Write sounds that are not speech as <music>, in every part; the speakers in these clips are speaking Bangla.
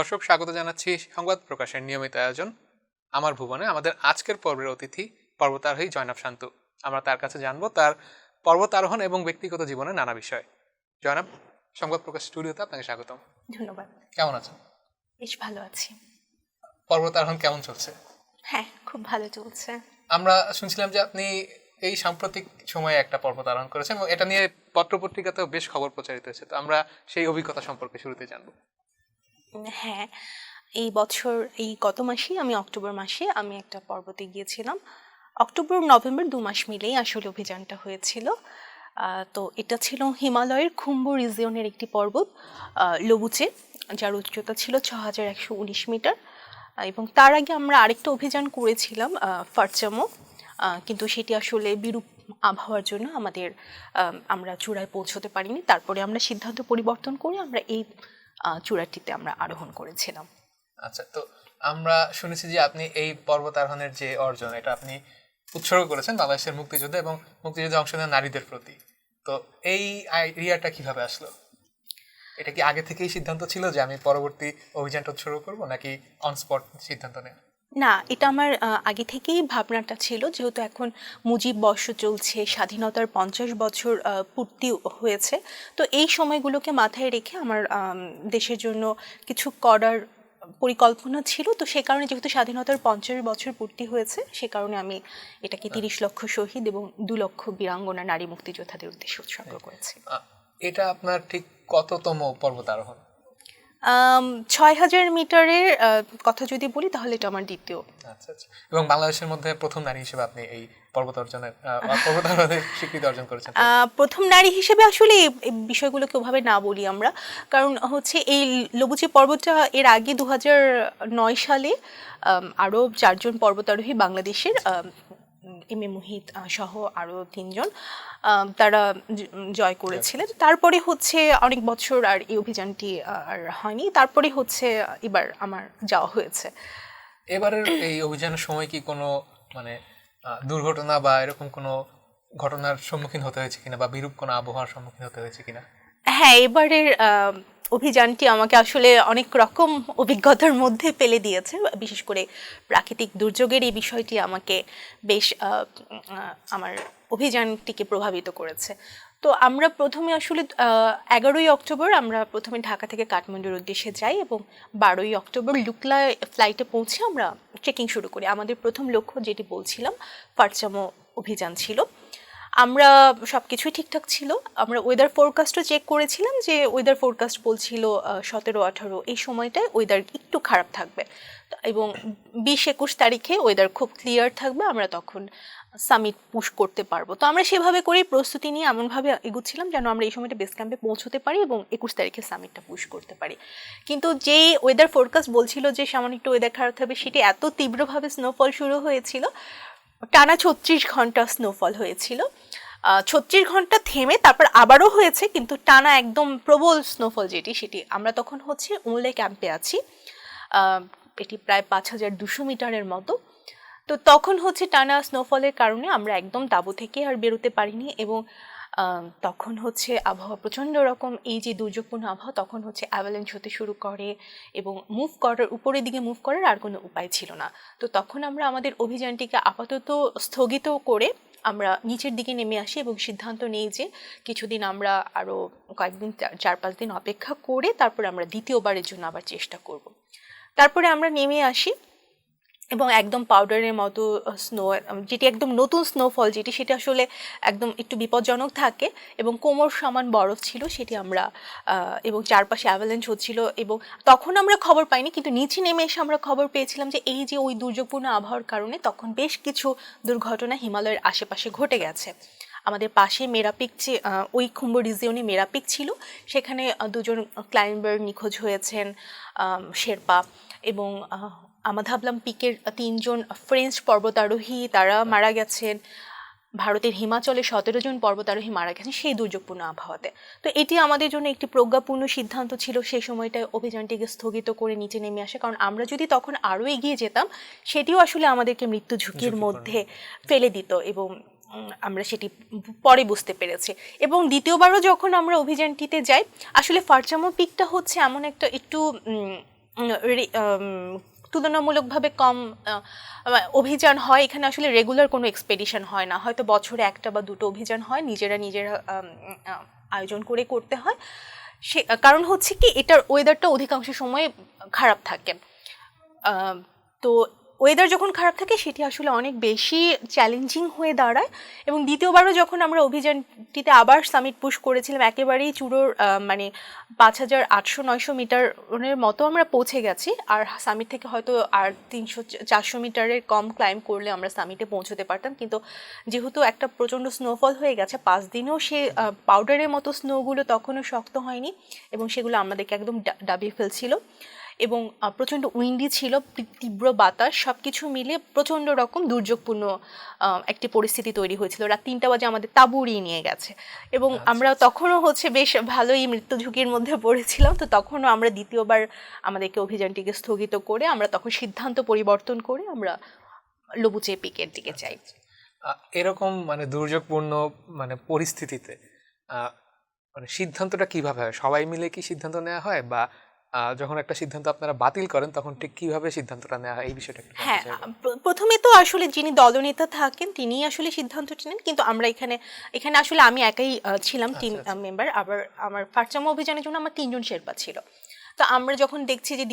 দর্শক স্বাগত জানাচ্ছি সংবাদ প্রকাশের নিয়মিত আয়োজন। আমার ভুবনে আমাদের আজকের পর্বের অতিথি পর্বতারোহী জয়নাব শান্তু। আমরা তার কাছে জানব তার পর্বত আরোহণ এবং ব্যক্তিগত জীবনের নানা বিষয়। জয়নাব সংবাদ প্রকাশ স্টুডিওতে আপনাকে স্বাগতম। ধন্যবাদ। কেমন আছেন? বেশ ভালো আছি। পর্বত আরোহণ কেমন চলছে? হ্যাঁ খুব ভালো চলছে। আমরা শুনছিলাম যে আপনি এই সাম্প্রতিক সময়ে একটা পর্বত আরোহণ করেছেন এবং এটা নিয়ে পত্রপত্রিকাতেও বেশ খবর প্রচারিত হয়েছে। তো আমরা সেই অভিজ্ঞতা সম্পর্কে শুরুতে জানব। হ্যাঁ এই বছর, এই গত মাসেই, আমি অক্টোবর মাসে আমি একটা পর্বতে গিয়েছিলাম। অক্টোবর, নভেম্বর দু মাস মিলেই আসলে অভিযানটা হয়েছিল। তো এটা ছিল হিমালয়ের খুম্বু রিজিয়নের একটি পর্বত লবুচে, যার উচ্চতা ছিল ছ হাজার একশো উনিশ মিটার। এবং তার আগে আমরা আরেকটা অভিযান করেছিলাম ফারচামো। কিন্তু সেটি আসলে বিরূপ আবহাওয়ার জন্য আমাদের আমরা চূড়ায় পৌঁছতে পারিনি। তারপরে আমরা সিদ্ধান্ত পরিবর্তন করে আমরা এই চূড়াটিতে আমরা আরোহণ করেছিলাম। আচ্ছা তো আমরা শুনেছি যে আপনি এই পর্বত আরোহণের যে অর্জন, এটা আপনি উৎসর্গ করেছেন বাংলাদেশের মুক্তিযুদ্ধ এবং মুক্তিযুদ্ধে অংশ নেওয়া নারীদের প্রতি। তো এই আইডিয়াটা কীভাবে আসলো? এটা কি আগে থেকেই সিদ্ধান্ত ছিল যে আমি পরবর্তী অভিযানটা উৎসর্গ করব, নাকি অন স্পট সিদ্ধান্ত নেয় না এটা আমার আগে থেকেই ভাবনাটা ছিল যেহেতু এখন মুজিব বর্ষ চলছে স্বাধীনতার পঞ্চাশ বছর পূর্তি হয়েছে। তো এই সময়গুলোকে মাথায় রেখে আমার দেশের জন্য কিছু করার পরিকল্পনা ছিল। তো সে কারণে যেহেতু স্বাধীনতার পঞ্চাশ বছর পূর্তি হয়েছে সে কারণে আমি এটাকে তিরিশ লক্ষ শহীদ এবং দু লক্ষ বীরাঙ্গনা নারী মুক্তিযোদ্ধাদের উদ্দেশ্যে উৎসর্গ করেছি। এটা আপনার ঠিক কততম পর্বত আরোহণ আম, ছয় হাজার মিটারের কথা যদি বলি তাহলে এটা আমার দ্বিতীয়। আচ্ছা আচ্ছা। এবং বাংলাদেশের মধ্যে প্রথম নারী হিসেবে আপনি এই পর্বত অর্জনের স্বীকৃতি অর্জন করেছেন। প্রথম নারী হিসেবে আসলে এই বিষয়গুলোকে ওভাবে না বলি আমরা। কারণ হচ্ছে এই লবুচি পর্বতটা এর আগে দু নয় সালে আরও চারজন পর্বতারোহী বাংলাদেশের এম এ মুহিত সহ আরও তিনজন। তারা জয় করেছিলেন। তারপরে হচ্ছে অনেক বছর আর এই অভিযানটি আর হয়নি। তারপরে হচ্ছে এবার আমার যাওয়া হয়েছে। এবারের এই অভিযানের সময় কি কোনো মানে দুর্ঘটনা বা এরকম কোনো ঘটনার সম্মুখীন হতে হয়েছে কিনা বা বিরূপ কোনো আবহাওয়ার সম্মুখীন হতে হয়েছে কিনা? হ্যাঁ এবারের আহ, অভিযানটি আমাকে আসলে অনেক রকম অভিজ্ঞতার মধ্যে ফেলে দিয়েছে। বিশেষ করে প্রাকৃতিক দুর্যোগের এই বিষয়টি আমাকে বেশ আমার অভিযানটিকে প্রভাবিত করেছে। তো আমরা প্রথমে আসলে এগারোই অক্টোবর আমরা প্রথমে ঢাকা থেকে কাঠমান্ডুর উদ্দেশ্যে যাই এবং বারোই অক্টোবর লুকলা ফ্লাইটে পৌঁছে আমরা ট্রেকিং শুরু করি। আমাদের প্রথম লক্ষ্য যেটি বলছিলাম ফারচামো অভিযান ছিল। আমরা সব কিছুই ঠিকঠাক ছিল। আমরা ওয়েদার ফোরকাস্টও চেক করেছিলাম যে ওয়েদার ফোরকাস্ট বলছিল সতেরো, আঠারো, এই সময়টায় ওয়েদার একটু খারাপ থাকবে। এবং বিশ, একুশ তারিখে ওয়েদার খুব ক্লিয়ার থাকবে, আমরা তখন সামিট পুশ করতে পারব। তো আমরা সেভাবে করেই প্রস্তুতি নিয়ে এমনভাবে এগুচ্ছিলাম যেন আমরা এই সময়টা বেস ক্যাম্পে পৌঁছতে পারি এবং একুশ তারিখে সামিটটা পুশ করতে পারি। কিন্তু যে ওয়েদার ফোরকাস্ট বলছিল যে সামান্য একটু ওয়েদার খারাপ থাকবে, সেটি এত তীব্রভাবে স্নোফল শুরু হয়েছিল, টানা ছত্রিশ ঘণ্টা স্নোফল হয়েছিল। ছত্রিশ ঘণ্টা থেমে তারপর আবারও হয়েছে, কিন্তু টানা একদম প্রবল স্নোফল যেটি, সেটি আমরা তখন হচ্ছে উমলে ক্যাম্পে আছি। এটি প্রায় পাঁচ হাজার দুশো মিটারের মতো। তো তখন হচ্ছে টানা স্নোফলের কারণে আমরা একদম তাঁবু থেকে আর বেরোতে পারিনি এবং তখন হচ্ছে আবহাওয়া প্রচণ্ড রকম। এই যে দুর্যোগপূর্ণ আবহাওয়া তখন হচ্ছে অ্যাভালেন্স হতে শুরু করে এবং মুভ করার, উপরের দিকে মুভ করার আর কোনো উপায় ছিল না। তো তখন আমরা আমাদের অভিযানটিকে আপাতত স্থগিত করে আমরা নিচের দিকে নেমে আসি এবং সিদ্ধান্ত নেই যে কিছুদিন আমরা আরও কয়েকদিন চার- পাঁচ দিন অপেক্ষা করে তারপরে আমরা দ্বিতীয়বারের জন্য আবার চেষ্টা করব। তারপরে আমরা নেমে আসি এবং একদম পাউডারের মতো স্নো যেটি একদম নতুন স্নোফল যেটি সেটা আসলে একদম একটু বিপজ্জনক থাকে এবং কোমর সমান বরফ ছিল সেটি আমরা এবং চারপাশে অ্যাভালেন্স হচ্ছিল এবং তখন আমরা খবর পাইনি কিন্তু নিচে নেমে এসে আমরা খবর পেয়েছিলাম যে এই যে ওই দুর্যোগপূর্ণ আবহাওয়ার কারণে তখন বেশ কিছু দুর্ঘটনা হিমালয়ের আশেপাশে ঘটে গেছে। আমাদের পাশে মেরাপিক যে ওই খুম্ব রিজিয়নে মেরাপিক ছিল। সেখানে দুজন ক্লাইম্বার নিখোঁজ হয়েছেন শেরপা এবং আমাধাবলাম পিকের তিনজন ফ্রেঞ্চ পর্বতারোহী তারা মারা গেছেন। ভারতের হিমাচলে সতেরো জন পর্বতারোহী মারা গেছেন সেই দুর্যোগপূর্ণ আবহাওয়াতে। তো এটি আমাদের জন্য একটি প্রজ্ঞাপূর্ণ সিদ্ধান্ত ছিল সেই সময়টায় অভিযানটিকে স্থগিত করে নিচে নেমে আসে। কারণ আমরা যদি তখন আরও এগিয়ে যেতাম সেটিও আসলে আমাদেরকে মৃত্যু ঝুঁকির মধ্যে ফেলে দিত এবং আমরা সেটি পরে বুঝতে পেরেছি। এবং দ্বিতীয়বারও যখন আমরা অভিযানটিতে যাই আসলে ফারচামো পিকটা হচ্ছে এমন একটা একটু তুলনামূলকভাবে কম অভিযান হয়। এখানে আসলে রেগুলার কোনো এক্সপেডিশন হয় না। হয়তো বছরে একটা বা দুটো অভিযান হয়, নিজেরা নিজেরা আয়োজন করে করতে হয়। সে, কারণ হচ্ছে কি, এটার ওয়েদারটা অধিকাংশ সময় খারাপ থাকে। তো ওয়েদার যখন খারাপ থাকে, সেটি আসলে অনেক বেশি চ্যালেঞ্জিং হয়ে দাঁড়ায়। এবং দ্বিতীয়বারও যখন আমরা অভিযানটিতে আবার সামিট পুশ করেছিলাম, একেবারেই চূড়োর মানে পাঁচ হাজার আটশো নয়শো মিটারের মতো আমরা পৌঁছে গেছি। আর সামিট থেকে হয়তো আর তিনশো, চারশো মিটারের কম ক্লাইম করলে আমরা সামিটে পৌঁছতে পারতাম। কিন্তু যেহেতু একটা প্রচণ্ড স্নোফল হয়ে গেছে, পাঁচ দিনেও সে পাউডারের মতো স্নোগুলো তখনও শক্ত হয়নি এবং সেগুলো আমাদেরকে একদম ডাবিয়ে ফেলছিল। এবং প্রচণ্ড উইন্ডি ছিল তীব্র- বাতাস সব কিছু মিলে প্রচণ্ড রকম দুর্যোগপূর্ণ একটি পরিস্থিতি তৈরি হয়েছিল। রাত তিনটা বাজে আমাদের তাঁবু উড়িয়ে নিয়ে গেছে। এবং আমরা তখনও হচ্ছে বেশ ভালোই মৃত্যু ঝুঁকির মধ্যে পড়েছিলাম। তো তখনও আমরা দ্বিতীয়বার আমাদেরকে অভিযানটিকে স্থগিত করে আমরা তখন সিদ্ধান্ত পরিবর্তন করে আমরা লবুচে পিকের দিকে যাই। এরকম মানে দুর্যোগপূর্ণ মানে পরিস্থিতিতে মানে সিদ্ধান্তটা কীভাবে হয়? সবাই মিলে কি সিদ্ধান্ত নেওয়া হয় বা যখন একটা সিদ্ধান্ত আপনারা বাতিল করেন তখন ঠিক কীভাবে সিদ্ধান্তটা নেওয়া হয়? এই বিষয়টা হ্যাঁ। প্রথমে তো আসলে যিনি দলনেতা থাকেন তিনিই আসলে সিদ্ধান্তটি নেন। কিন্তু আমরা এখানে এখানে আসলে আমি একাই ছিলাম টিম মেম্বার। আবার আমার ফারচামা অভিযানের জন্য আমার তিনজন শেরপা ছিল। তো আমরা যখন দেখছি যে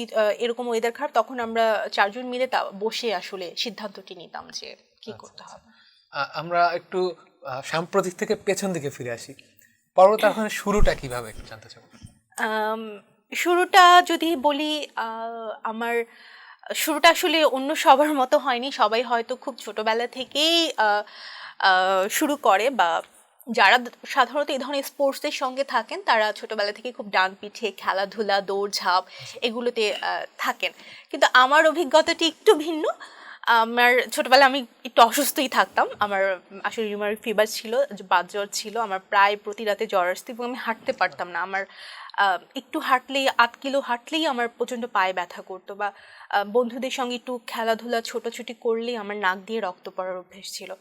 এরকম ওয়েদার খারাপ তখন আমরা চারজন মিলে তা বসে আসলে সিদ্ধান্তটি নিতাম যে কি করতে হবে। আমরা একটু সাম্প্রতিক থেকে পেছন দিকে ফিরে আসি। পর্বতারোহণের শুরুটা কীভাবে একটু জানতে চাবো শুরুটা যদি বলি আমার শুরুটা আসলে অন্য সবার মতো হয়নি। সবাই হয়তো খুব ছোটবেলা থেকেই শুরু করে বা যারা সাধারণত এই ধরনের স্পোর্টসের সঙ্গে থাকেন, তারা ছোটবেলা থেকে খুব ডান পিঠে খেলাধুলা, দৌড়ঝাঁপ এগুলোতে থাকেন। কিন্তু আমার অভিজ্ঞতাটি একটু ভিন্ন। আমার ছোটবেলায় আমি একটু অসুস্থই থাকতাম। আমার আসলে রিউমারি ফিভার ছিল বাত জ্বর ছিল। আমার প্রায় প্রতি রাতে জ্বর আসতো এবং আমি হাঁটতে পারতাম না। আমার একটু হাঁটলেই আট কিলো হাঁটলেই আমার প্রচণ্ড পায়ে ব্যথা করতো বা বন্ধুদের সঙ্গে একটু খেলাধুলা, ছোটাছুটি করলেই আমার নাক দিয়ে রক্ত পড়ার অভ্যেস ছিল।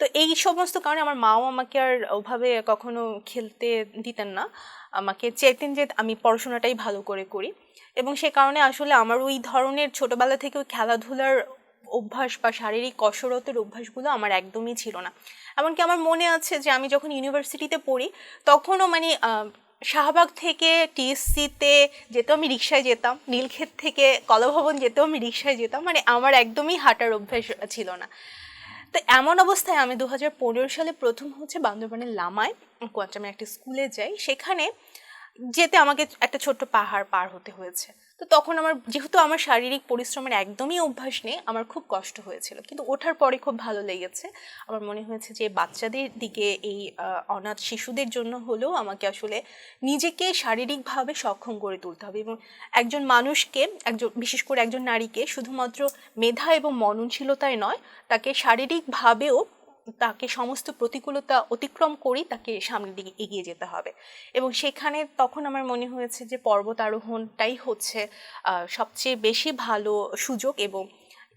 তো এই সমস্ত কারণে আমার মাও আমাকে আর ওভাবে কখনো খেলতে দিতেন না। আমাকে চেতেন যে আমি পড়াশোনাটাই ভালো করে করি। এবং সে কারণে আসলে আমার ওই ধরনের ছোটোবেলা থেকে ওই খেলাধুলার অভ্যাস বা শারীরিক কসরতের অভ্যাসগুলো আমার একদমই ছিল না। এমনকি আমার মনে আছে যে আমি যখন ইউনিভার্সিটিতে পড়ি, তখনও মানে শাহবাগ থেকে টিএসসিতে যেতেও আমি রিক্সায় যেতাম, নীলক্ষেত থেকে কলভবন যেতেও আমি রিক্সায় যেতাম মানে আমার একদমই হাঁটার অভ্যেস ছিল না। তো এমন অবস্থায় আমি দু হাজার পনেরো সালে প্রথম হচ্ছে বান্দরবানের লামায় কোয়ান্টামের একটি স্কুলে যাই, সেখানে যেতে আমাকে একটা ছোট্ট পাহাড় পার হতে হয়েছে। তো তখন আমার, যেহেতু আমার শারীরিক পরিশ্রমের একদমই অভ্যাস নেই, আমার খুব কষ্ট হয়েছিল। কিন্তু ওঠার পরে খুব ভালো লেগেছে। আমার মনে হয়েছে যে বাচ্চাদের দিকে এই অনাথ শিশুদের জন্য হলেও আমাকে আসলে নিজেকে শারীরিকভাবে সক্ষম করে তুলতে হবে। এবং একজন মানুষকে, একজন, বিশেষ করে একজন নারীকে শুধুমাত্র মেধা এবং মননশীলতায় নয়, তাকে শারীরিকভাবেও তাকে সমস্ত প্রতিকূলতা অতিক্রম করেই তাকে সামনের দিকে এগিয়ে যেতে হবে। এবং সেখানে তখন আমার মনে হয়েছে যে পর্বত আরোহণটাই হচ্ছে সবচেয়ে বেশি ভালো সুযোগ এবং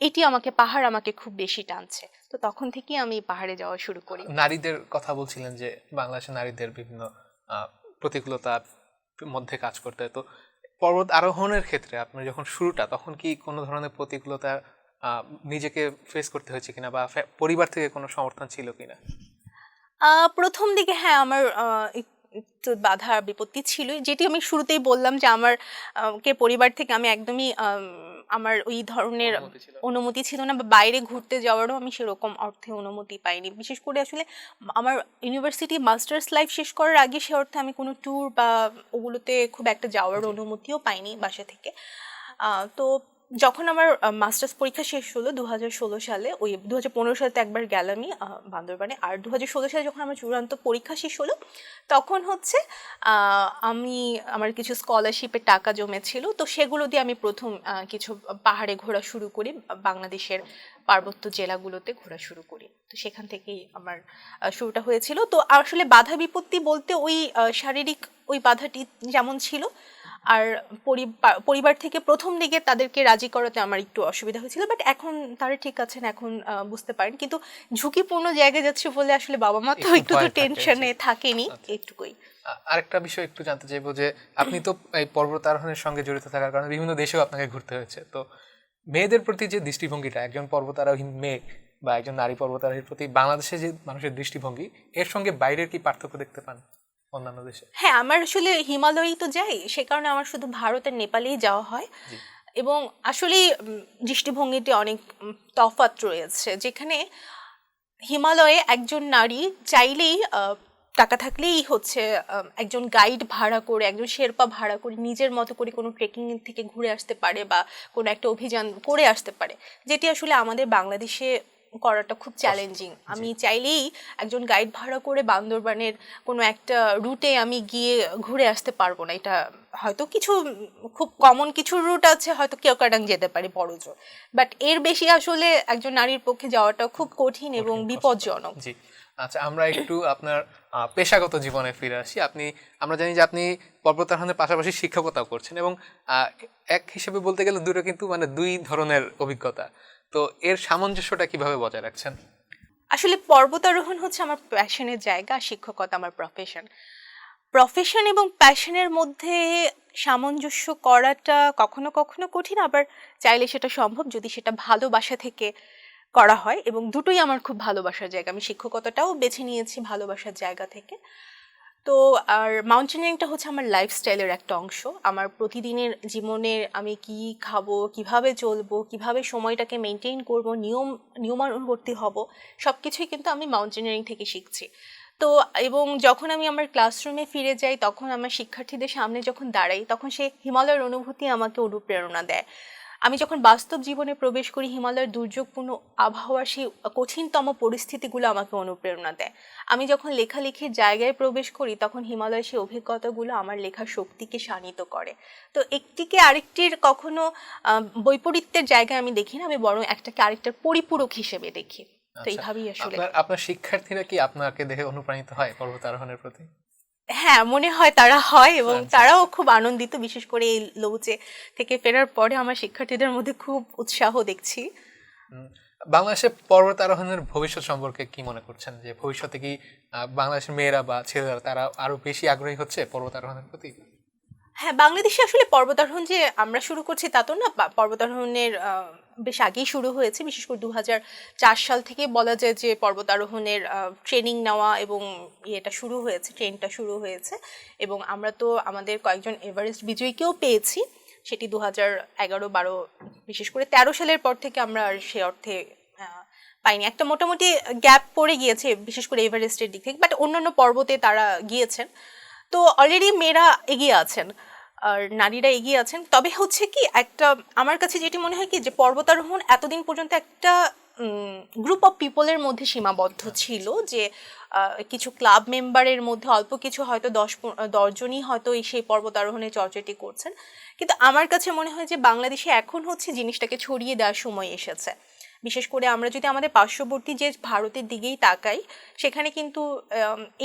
এটি আমাকে, পাহাড় আমাকে খুব বেশি টানছে। তো তখন থেকেই আমি পাহাড়ে যাওয়া শুরু করি। নারীদের কথা বলছিলেন যে বাংলাদেশের নারীদের বিভিন্ন প্রতিকূলতার মধ্যে কাজ করতে। হয় তো পর্বত আরোহণের ক্ষেত্রে আপনার যখন শুরুটা, তখন কি কোনো ধরনের প্রতিকূলতা নিজেকে ফেস করতে হয়েছে কিনা বা পরিবার থেকে কোনো সমর্থন ছিল কিনা? প্রথম দিকে হ্যাঁ আমার একটু বাধা বিপত্তি ছিল যেটি আমি শুরুতেই বললাম যে আমার কে পরিবার থেকে আমি একদমই আমার ওই ধরনের অনুমতি ছিল না। অনুমতি ছিল না বা বাইরে ঘুরতে যাওয়ারও আমি সেরকম অর্থে অনুমতি পাইনি। বিশেষ করে আসলে আমার ইউনিভার্সিটি মাস্টার্স লাইফ শেষ করার আগে সে অর্থে আমি কোনো ট্যুর বা ওগুলোতে খুব একটা যাওয়ার অনুমতিও পাইনি বাসা থেকে। তো যখন আমার মাস্টার্স পরীক্ষা শেষ হলো দু হাজার ষোলো সালে, ওই দু হাজার পনেরো সালে একবার গেলামই বান্দরবানে। আর দু হাজার ষোলো সালে যখন আমার চূড়ান্ত পরীক্ষা শেষ হলো, তখন হচ্ছে আমি, আমার কিছু স্কলারশিপের টাকা জমেছিল, তো সেগুলো দিয়ে আমি প্রথম কিছু পাহাড়ে ঘোরা শুরু করি, বাংলাদেশের পার্বত্য জেলাগুলোতে ঘোরা শুরু করি। তো সেখান থেকেই আমার শুরুটা হয়েছিল। তো আসলে বাধা বিপত্তি বলতে ওই শারীরিক ওই বাধাটি যেমন ছিল আর পরিবার- থেকে প্রথম দিকে তাদেরকে রাজি করাতে আমার একটু অসুবিধা হয়েছিল বাট এখন তারা ঠিক আছেন এখন বুঝতে পারেন। কিন্তু ঝুঁকিপূর্ণ জায়গায় যাচ্ছে বলে আসলে বাবা মা তো একটু তো টেনশনে থাকেনি আচ্ছা। একটুকুই। আরেকটা বিষয় একটু জানতে চাইব যে আপনি তো এই পর্বতারোহণের সঙ্গে জড়িত থাকার কারণে বিভিন্ন দেশেও আপনাকে ঘুরতে হয়েছে। তো মেয়েদের প্রতি যে দৃষ্টিভঙ্গিটা একজন পর্বতারোহী মেয়ে বা একজন নারী পর্বতারোহীর প্রতি বাংলাদেশে যে মানুষের দৃষ্টিভঙ্গি এর সঙ্গে বাইরের কি পার্থক্য দেখতে পান? অন্যান্য দেশে? হ্যাঁ আমার আসলে হিমালয়েই তো যাই সে কারণে আমার শুধু ভারত আর নেপালেই যাওয়া হয়। এবং আসলে দৃষ্টিভঙ্গিতে অনেক তফাৎ রয়েছে যেখানে হিমালয়ে একজন নারী চাইলেই টাকা থাকলেই হচ্ছে একজন গাইড ভাড়া করে একজন শেরপা ভাড়া করে নিজের মতো করে কোনো ট্রেকিং থেকে ঘুরে আসতে পারে বা কোনো একটা অভিযান করে আসতে পারে। যেটি আসলে আমাদের বাংলাদেশে করাটা খুব চ্যালেঞ্জিং আমি চাইলেই একজন গাইড ভাড়া করে বান্দরবানের কোনো একটা রুটে আমি গিয়ে ঘুরে আসতে পারব না। এটা হয়তো কিছু খুব কমন কিছু রুট আছে হয়তো কেওকাডাং যেতে পারি বড়জোর। বাট এর বেশি আসলে একজন নারীর পক্ষে যাওয়াটা খুব কঠিন এবং বিপজ্জনক। জি। আচ্ছা আমরা একটু আপনার পেশাগত জীবনে ফিরে আসি। আপনি আমরা জানি যে আপনি পর্বতারোহণের পাশাপাশি শিক্ষকতাও করছেন এবং এক হিসেবে বলতে গেলে দুটো কিন্তু মানে দুই ধরনের অভিজ্ঞতা। তো এর সামঞ্জস্যটা কীভাবে বজায় রাখছেন? আসলে পর্বতারোহণ হচ্ছে আমার প্যাশনের জায়গা, শিক্ষকতা আমার প্রফেশন প্রফেশন এবং প্যাশনের মধ্যে সামঞ্জস্য করাটা কখনো কখনো কঠিন, আবার চাইলে সেটা সম্ভব যদি সেটা ভালোবাসা থেকে করা হয়। এবং দুটোই আমার খুব ভালোবাসার জায়গা। আমি শিক্ষকতাটাও বেছে নিয়েছি ভালোবাসার জায়গা থেকে। তো আর মাউন্টেনিয়ারিংটা হচ্ছে আমার লাইফস্টাইলের একটা অংশ। আমার প্রতিদিনের জীবনের আমি কি খাব, কীভাবে চলবো, কীভাবে সময়টাকে মেনটেন করব, নিয়ম, নিয়মানুবর্তী হব সব কিছুই কিন্তু আমি মাউন্টেনিয়ারিং থেকে শিখছি। তো এবং যখন আমি আমার ক্লাসরুমে ফিরে যাই, তখন আমার শিক্ষার্থীদের সামনে যখন দাঁড়াই, তখন সে হিমালয়ের অনুভূতি আমাকে অনুপ্রেরণা দেয়। আমি যখন বাস্তব জীবনে প্রবেশ করি হিমালয়ের দুর্যোগপূর্ণ আবহাওয়ার সেই কঠিনতম পরিস্থিতিগুলো আমাকে অনুপ্রেরণা দেয়। আমি যখন লেখালেখির জায়গায় প্রবেশ করি তখন হিমালয়ের সেই অভিজ্ঞতাগুলো আমার লেখার শক্তিকে শানিত করে। তো একটিকে আরেকটির কখনো বৈপরীত্যের জায়গায় আমি দেখি না আমি বরং একটাকে আরেকটার পরিপূরক হিসেবে দেখি। তো আচ্ছা, এইভাবেই আসলে আপনার আপনার শিক্ষার্থীরা কি আপনাকে দেখে অনুপ্রাণিত হয় পর্বতারোহণের প্রতি? হ্যাঁ মনে হয় তারা হয় এবং আচ্ছা, তারাও খুব আনন্দিত বিশেষ করে এই লৌচে থেকে ফেরার পরে আমার শিক্ষার্থীদের মধ্যে খুব উৎসাহ দেখছি। বাংলাদেশের পর্বত আরোহণের ভবিষ্যৎ সম্পর্কে কি মনে করছেন? যে ভবিষ্যতে কি বাংলাদেশের মেয়েরা বা ছেলেরা তারা আরও বেশি আগ্রহী হচ্ছে পর্বত আরোহণের প্রতি? হ্যাঁ বাংলাদেশে আসলে পর্বতারোহণ যে আমরা শুরু করছি তা তো না পর্বতারোহণের বেশ আগেই শুরু হয়েছে। বিশেষ করে দু সাল থেকে বলা যায় যে পর্বতারোহণের ট্রেনিং নেওয়া এবং ইয়েটা শুরু হয়েছে ট্রেনটা শুরু হয়েছে। এবং আমরা তো আমাদের কয়েকজন এভারেস্ট বিজয়ীকেও পেয়েছি। সেটি দু হাজার এগারো বারো বিশেষ করে তেরো সালের পর থেকে আমরা সে অর্থে পাইনি। একটা মোটামুটি গ্যাপ পড়ে গিয়েছে, বিশেষ করে এভারেস্টের দিক থেকে। বাট অন্যান্য পর্বতে তারা গিয়েছেন। তো অলরেডি মেয়েরা এগিয়ে আছেন আর নারীরা এগিয়ে আছেন। তবে হচ্ছে কি একটা আমার কাছে যেটি মনে হয় কি যে পর্বতারোহণ এতদিন পর্যন্ত একটা গ্রুপ অফ পিপলের মধ্যে সীমাবদ্ধ ছিল যে কিছু ক্লাব মেম্বারের মধ্যে অল্প কিছু হয়তো দশ দশজনই হয়তো এই সেই পর্বতারোহণের চর্চাটি করছেন। কিন্তু আমার কাছে মনে হয় যে বাংলাদেশে এখন হচ্ছে জিনিসটাকে ছড়িয়ে দেওয়ার সময় এসেছে। বিশেষ করে আমরা যদি আমাদের পার্শ্ববর্তী যে ভারতের দিকেই তাকাই, সেখানে কিন্তু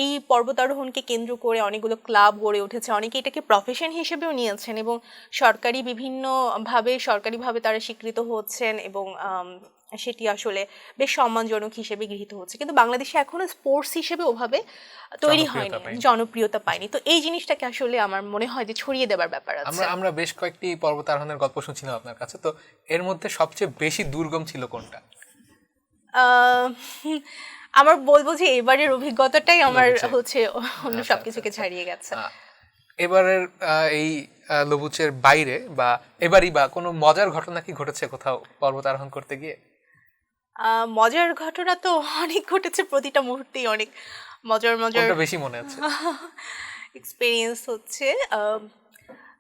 এই পর্বতারোহণকে কেন্দ্র করে অনেকগুলো ক্লাব গড়ে উঠেছে। অনেকে এটাকে প্রফেশন হিসেবেও নিয়েছেন এবং সরকারি বিভিন্নভাবে সরকারিভাবে তারা স্বীকৃত হচ্ছেন এবং সেটি আসলে বেশ সম্মানজনক হিসেবে গৃহীত হচ্ছে। কিন্তু বাংলাদেশে এখনও স্পোর্টস হিসেবে ওভাবে তৈরি হয়নি জনপ্রিয়তা পায়নি তো এই জিনিসটাকে আসলে আমার মনে হয় যে ছড়িয়ে দেবার ব্যাপার আছে। আমরা আমরা বেশ কয়েকটি পর্বতারোহণের গল্প শুনছিলাম আপনার কাছে তো এর মধ্যে সবচেয়ে বেশি দুর্গম ছিল কোনটা? আমার বলব যে এবারের অভিজ্ঞতাটাই আমার হচ্ছে অন্য আচ্ছা, সবকিছুকে আচ্ছা, ছাড়িয়ে গেছে। এবারের এই লবুচের বাইরে বা এবারই বা কোনো মজার ঘটনা কি ঘটেছে কোথাও পর্বতারোহণ করতে গিয়ে? মজার ঘটনা তো অনেক ঘটেছে প্রতিটা মুহূর্তেই অনেক মজার মজার বেশি মনে আছে? <laughs> এক্সপিরিয়েন্স হচ্ছে।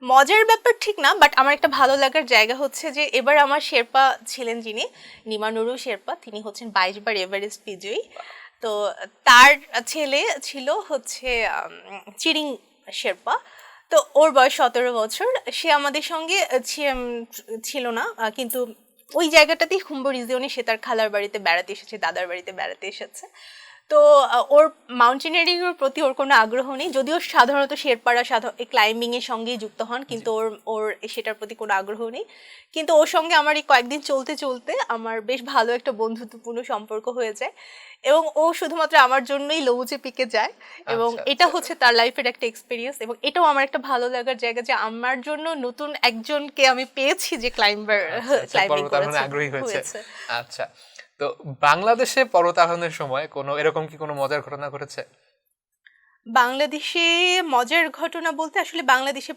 মজার ব্যাপার ঠিক না বাট আমার একটা ভালো লাগার জায়গা হচ্ছে যে এবার আমার শেরপা ছিলেন যিনি নিমানুরু শেরপা তিনি হচ্ছেন বাইশ বার এভারেস্ট বিজয়ী। তো তার ছেলে ছিল হচ্ছে চিরিং শেরপা। তো ওর বয়স সতেরো বছর। সে আমাদের সঙ্গে ছিল না কিন্তু ওই জায়গাটাতেই খুম্ব রিজিওনি সে তার খালার বাড়িতে বেড়াতে এসেছে দাদার বাড়িতে বেড়াতে এসেছে। তো ওর মাউন্টেনিয়ারিং এর প্রতি ওর কোনো আগ্রহ নেই। যদিও সাধারণত শেরপাড়া সাধারণ ক্লাইম্বিং এর সঙ্গেই যুক্ত হন কিন্তু ওর ওর সেটার প্রতি কোনো আগ্রহ নেই। কিন্তু ওর সঙ্গে আমার এই কয়েকদিন চলতে চলতে আমার বেশ ভালো একটা বন্ধুত্বপূর্ণ সম্পর্ক হয়ে যায় এবং ও শুধুমাত্র আমার জন্যই লৌচে পিকে যায়। এবং আচ্ছা, এটা আচ্ছা। হচ্ছে তার লাইফের একটা এক্সপিরিয়েন্স এবং এটাও আমার একটা ভালো লাগার জায়গা যে আমার জন্য নতুন একজনকে আমি পেয়েছি যে ক্লাইম্বার আচ্ছা, ক্লাইম্বিং করেছে। আচ্ছা। তো বাংলাদেশে পর্বতারোহণের সময় কোনো এরকম কি কোনো মজার ঘটনা ঘটেছে? বাংলাদেশে মজার ঘটনা বলতে আসলে বাংলাদেশে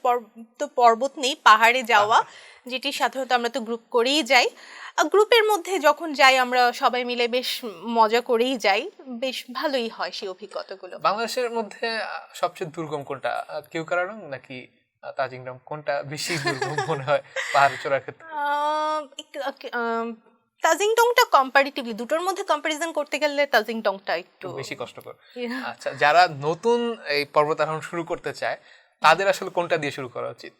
তো পর্বত নেই পাহাড়ে যাওয়া যেটি সাধারণত আমরা তো গ্রুপ করেই যাই। আর গ্রুপের মধ্যে যখন যাই আমরা সবাই মিলে বেশ মজা করেই যাই বেশ ভালোই হয় সেই অভিজ্ঞতাগুলো। বাংলাদেশের মধ্যে সবচেয়ে দুর্গম কোনটা? কিউকারারং নাকি আহ, তাজিংডং কোনটা বেশি দুর্গম মনে হয় পাহাড়ে চড়ার ক্ষেত্রে? তাজিংটংটা কম্পারিটিভলি দুটোর মধ্যে কম্পারিজন করতে গেলে তাজিংটংটা একটু বেশি কষ্টকর। আচ্ছা যারা নতুন এই পর্বতারোহণ শুরু করতে চায় তাদের আসলে কোনটা দিয়ে শুরু করা উচিত?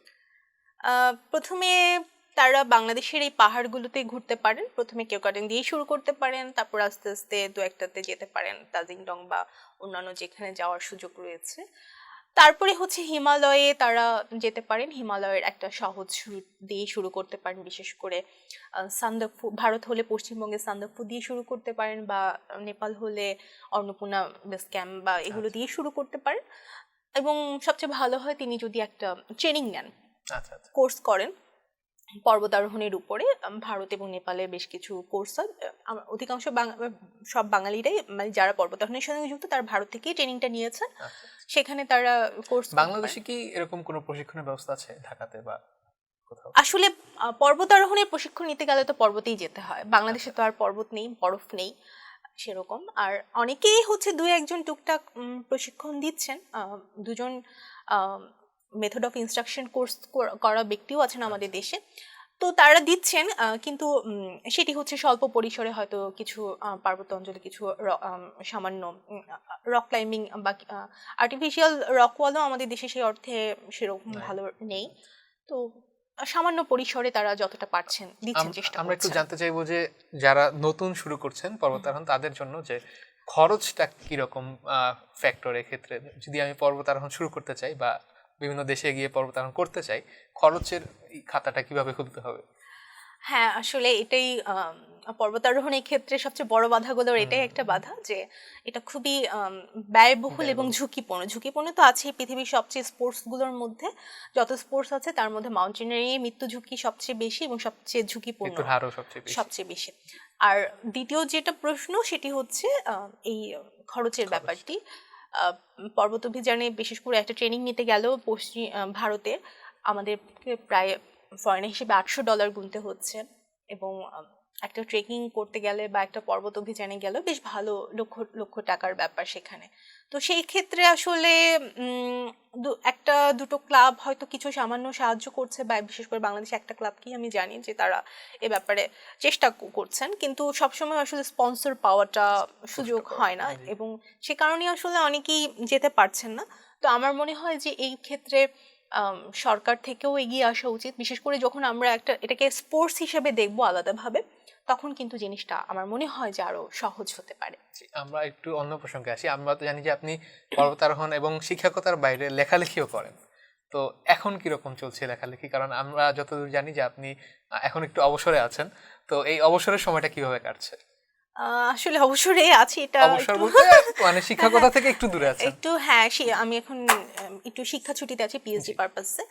প্রথমে তারা বাংলাদেশের এই পাহাড়গুলোতে ঘুরতে পারেন। প্রথমে কেউ কাটেন দিয়েই শুরু করতে পারেন তারপর আস্তে আস্তে দু একটাতে যেতে পারেন তাজিংডং বা অন্যান্য যেখানে যাওয়ার সুযোগ রয়েছে। তারপরে হচ্ছে হিমালয়ে তারা যেতে পারেন। হিমালয়ের একটা সহজ দিয়ে শুরু করতে পারেন। বিশেষ করে সান্দকফু ভারত হলে পশ্চিমবঙ্গে সান্দকফু দিয়ে শুরু করতে পারেন বা নেপাল হলে অন্নপূর্ণা বেস ক্যাম্প বা এগুলো দিয়ে শুরু করতে পারেন। এবং সবচেয়ে ভালো হয় তিনি যদি একটা ট্রেনিং নেন। আচ্ছা আচ্ছা। কোর্স করেন। পর্বতারোহণের উপরে ভারত এবং নেপালে বেশ কিছু কোর্স হয় অধিকাংশ সব বাঙালিরাই মানে যারা পর্বতারোহণের সঙ্গে যুক্ত তারা ভারত থেকেই ট্রেনিংটা নিয়েছেন আচ্ছা সেখানে তারা কোর্স বাংলাদেশে কি এরকম কোনো প্রশিক্ষণের ব্যবস্থা আছে ঢাকাতে বা আসলে পর্বতারোহণের প্রশিক্ষণ নিতে গেলে তো পর্বতেই যেতে হয়। বাংলাদেশে তো আর পর্বত নেই বরফ নেই সেরকম। আর অনেকেই হচ্ছে দু একজন টুকটাক প্রশিক্ষণ দিচ্ছেন। দুজন মেথড অফ ইনস্ট্রাকশন কোর্স করা ব্যক্তিও আছেন আমাদের দেশে। তো তারা দিচ্ছেন কিন্তু সেটি হচ্ছে স্বল্প পরিসরে হয়তো কিছু পার্বত্য অঞ্চলে কিছু সামান্য রক ক্লাইম্বিং বা আর্টিফিশিয়াল রক ওয়ালও আমাদের দেশে সেই অর্থে সেরকম ভালো নেই। তো সামান্য পরিসরে তারা যতটা পারছেন দিচ্ছেন চেষ্টা আমরা একটু জানতে চাইব যে যারা নতুন শুরু করছেন পর্বতারোহণ তাদের জন্য যে খরচটা কীরকম ফ্যাক্টর ক্ষেত্রে? যদি আমি পর্বতারোহণ শুরু করতে চাই বা বিভিন্ন দেশে গিয়ে পর্বতারোহণ করতে চাই খরচের এই খাতাটা কীভাবে খুলতে হবে? হ্যাঁ আসলে এটাই পর্বতারোহণের ক্ষেত্রে সবচেয়ে বড় বাধাগুলোর এটাই একটা বাধা যে এটা খুবই ব্যয়বহুল এবং ঝুঁকিপূর্ণ। ঝুঁকিপূর্ণ তো আছে পৃথিবীর সবচেয়ে স্পোর্টসগুলোর মধ্যে। যত স্পোর্টস আছে তার মধ্যে মাউন্টেনিয়ারিং মৃত্যু ঝুঁকি সবচেয়ে বেশি এবং সবচেয়ে ঝুঁকিপূর্ণ। সবচেয়ে বেশি। সবচেয়ে বেশি। আর দ্বিতীয় যেটা প্রশ্ন সেটি হচ্ছে এই খরচের ব্যাপারটি। পর্বত অভিযানে বিশেষ করে একটা ট্রেনিং নিতে গেল পশ্চিম ভারতে আমাদের প্রায় ফরেনার হিসেবে আটশো ডলার গুনতে হচ্ছে এবং একটা ট্রেকিং করতে গেলে বা একটা পর্বত অভিযানে গেলে বেশ ভালো লক্ষ লক্ষ টাকার ব্যাপার সেখানে। তো সেই ক্ষেত্রে আসলে একটা দুটো ক্লাব হয়তো কিছু সামান্য সাহায্য করছে বা বিশেষ করে বাংলাদেশে একটা ক্লাবকেই আমি জানি যে তারা এ ব্যাপারে চেষ্টা করছেন। কিন্তু সবসময় আসলে স্পন্সর পাওয়াটা সুযোগ হয় না এবং সে কারণে আসলে অনেকেই যেতে পারছেন না। তো আমার মনে হয় যে এই ক্ষেত্রে সরকার থেকেও এগিয়ে আসা উচিত। বিশেষ করে যখন আমরা একটা এটাকে স্পোর্টস হিসেবে দেখব আলাদাভাবে। তখন কিন্তু জিনিসটা আমার মনে হয় যে আরও সহজ হতে পারে। আমরা একটু অন্য প্রসঙ্গে আসি। আমরা তো জানি যে আপনি পর্বতারোহণ এবং শিক্ষকতার বাইরে লেখালেখিও করেন। তো এখন কীরকম চলছে লেখালেখি? কারণ আমরা যতদূর জানি যে আপনি এখন একটু অবসরে আছেন। তো এই অবসরের সময়টা কীভাবে কাটছে? আসলে অবসরে আছি এটা অবসর বলতে মানে শিক্ষকতা থেকে একটু দূরে আছেন। একটু হ্যাঁ আমি এখন একটু শিক্ষা ছুটিতে আছি পিএইচডি পারপাসে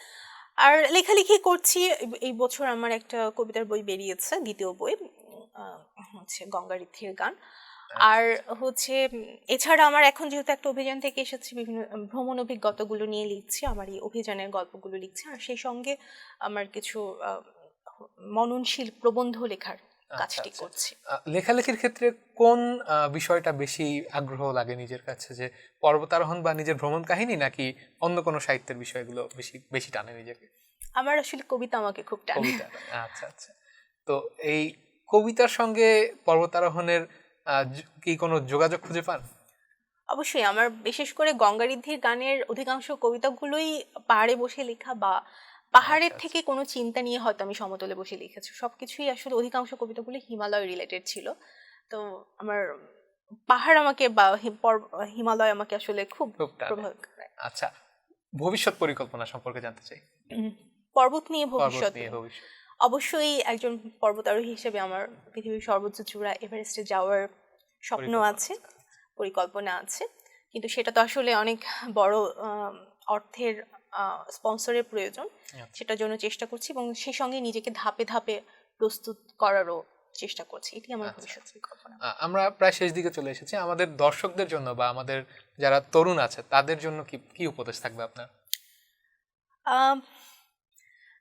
আর লেখালেখি করছি এই- বছর আমার একটা কবিতার বই বেরিয়েছে দ্বিতীয় বই। হচ্ছে গঙ্গা ঋদ্ধির গান। আর হচ্ছে এছাড়া আমার এখন যেহেতু একটা অভিযান থেকে এসেছি বিভিন্ন ভ্রমণ অভিজ্ঞতাগুলো নিয়ে লিখছি আমার এই অভিযানের গল্পগুলো লিখছি আর সেই সঙ্গে আমার কিছু মননশীল প্রবন্ধ লেখার কাজটি আচ্ছা। করছি। লেখালেখির ক্ষেত্রে কোন বিষয়টা বেশি আগ্রহ লাগে নিজের কাছে? যে পর্বতারোহণ বা নিজের ভ্রমণ কাহিনী নাকি অন্য কোনো সাহিত্যের বিষয়গুলো বেশি বেশি টানে নিজেকে? আমার আসলে কবিতা আমাকে খুব টানে। আচ্ছা আচ্ছা। তো এই কবিতার সঙ্গে পর্বতারোহণের কি কোনো যোগাযোগ খুঁজে পান? অবশ্যই আমার বিশেষ করে গঙ্গারিদ্ধির গানের অধিকাংশ কবিতাগুলোই পাহাড়ে বসে লেখা বা পাহাড়ের আচ্ছা, থেকে কোনো চিন্তা নিয়ে হয়তো আমি সমতলে বসে লিখেছি। সবকিছুই আসলে অধিকাংশ কবিতাগুলো হিমালয় রিলেটেড ছিল। তো আমার পাহাড় আমাকে বা হিমালয় আমাকে আসলে খুব খুব প্রভাবিত করে। আচ্ছা ভবিষ্যৎ পরিকল্পনা সম্পর্কে জানতে চাই। পর্বত নিয়ে ভবিষ্যৎ। অবশ্যই একজন পর্বতারোহী হিসেবে আমার পৃথিবীর সর্বোচ্চ চূড়া এভারেস্টে যাওয়ার স্বপ্ন আছে পরিকল্পনা আছে। কিন্তু সেটা তো আসলে অনেক বড় অর্থের স্পন্সরের প্রয়োজন। সেটার জন্য চেষ্টা করছি এবং সেই সঙ্গে নিজেকে ধাপে ধাপে প্রস্তুত করারও চেষ্টা করছি। এটি আমার আচ্ছা। ভবিষ্যৎ পরিকল্পনা। আমরা প্রায় শেষ দিকে চলে এসেছি। আমাদের দর্শকদের জন্য বা আমাদের যারা তরুণ আছে তাদের জন্য কি কি উপদেশ থাকবে আপনার?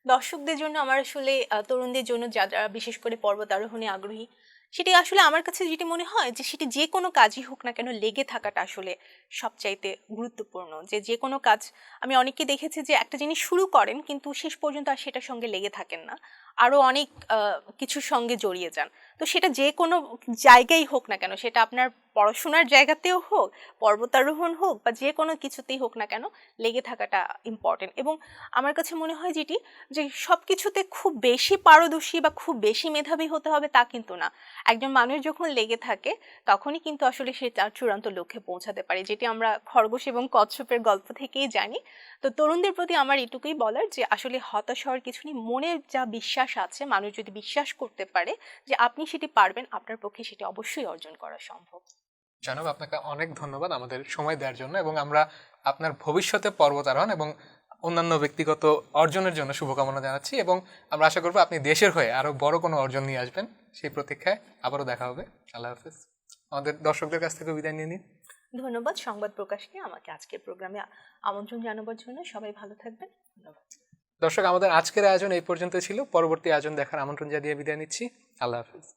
দর্শকদের জন্য, আমার আসলে তরুণদের জন্য যারা বিশেষ করে পর্বত আরোহণে আগ্রহী, সেটি আসলে আমার কাছে যেটি মনে হয় যে, সেটি যে কোনো কাজই হোক না কেন লেগে থাকাটা আসলে সবচাইতে গুরুত্বপূর্ণ। যে যে কোনো কাজ, আমি অনেককে দেখেছি যে, একটা জিনিস শুরু করেন, কিন্তু শেষ পর্যন্ত আর সেটার সঙ্গে লেগে থাকেন না। আরও অনেক কিছুর সঙ্গে জড়িয়ে যান। তো সেটা যে কোনো জায়গায় হোক না কেন, সেটা আপনার পড়াশোনার জায়গাতেও হোক, পর্বতারোহণ হোক বা যে কোনো কিছুতেই হোক না কেন, লেগে থাকাটা ইম্পর্টেন্ট এবং আমার কাছে মনে হয় যেটি, যে সব কিছুতে খুব বেশি পারদর্শী বা খুব বেশি মেধাবী হতে হবে তা কিন্তু না। একজন মানুষ যখন লেগে থাকে, তখনই কিন্তু আসলে সে তার চূড়ান্ত লক্ষ্যে পৌঁছাতে পারে, যেটি আমরা খরগোশ এবং কচ্ছপের গল্প থেকেই জানি। তো তরুণদের প্রতি আমার এটুকুই বলার যে, আসলে হতাশ হওয়ার কিছু নেই মনে যা বিশ্বাস আছে মানুষ যদি বিশ্বাস করতে পারে যে আপনি সেটি পারবেন আপনার পক্ষে সেটি অবশ্যই অর্জন করা সম্ভব। জানাব আপনাকে অনেক ধন্যবাদ আমাদের সময় দেওয়ার জন্য এবং আমরা আপনার ভবিষ্যতে পর্বতারোহণ এবং অন্যান্য ব্যক্তিগত অর্জনের জন্য শুভকামনা জানাচ্ছি এবং আমরা আশা করব আপনি দেশের হয়ে আরও বড় কোনো অর্জন নিয়ে আসবেন। সেই প্রতীক্ষায় আবারও দেখা হবে। আল্লাহ হাফিজ। আমাদের দর্শকদের কাছ থেকে বিদায় নিয়ে নিন। ধন্যবাদ সংবাদ প্রকাশকে আমাকে আজকের প্রোগ্রামে আমন্ত্রণ জানাবার জন্য। সবাই ভালো থাকবেন। ধন্যবাদ। দর্শক, আমাদের আজকের আয়োজন এই পর্যন্ত ছিল। পরবর্তী আয়োজন দেখার আমন্ত্রণ জানিয়ে বিদায় নিচ্ছি। আল্লাহ হাফিজ।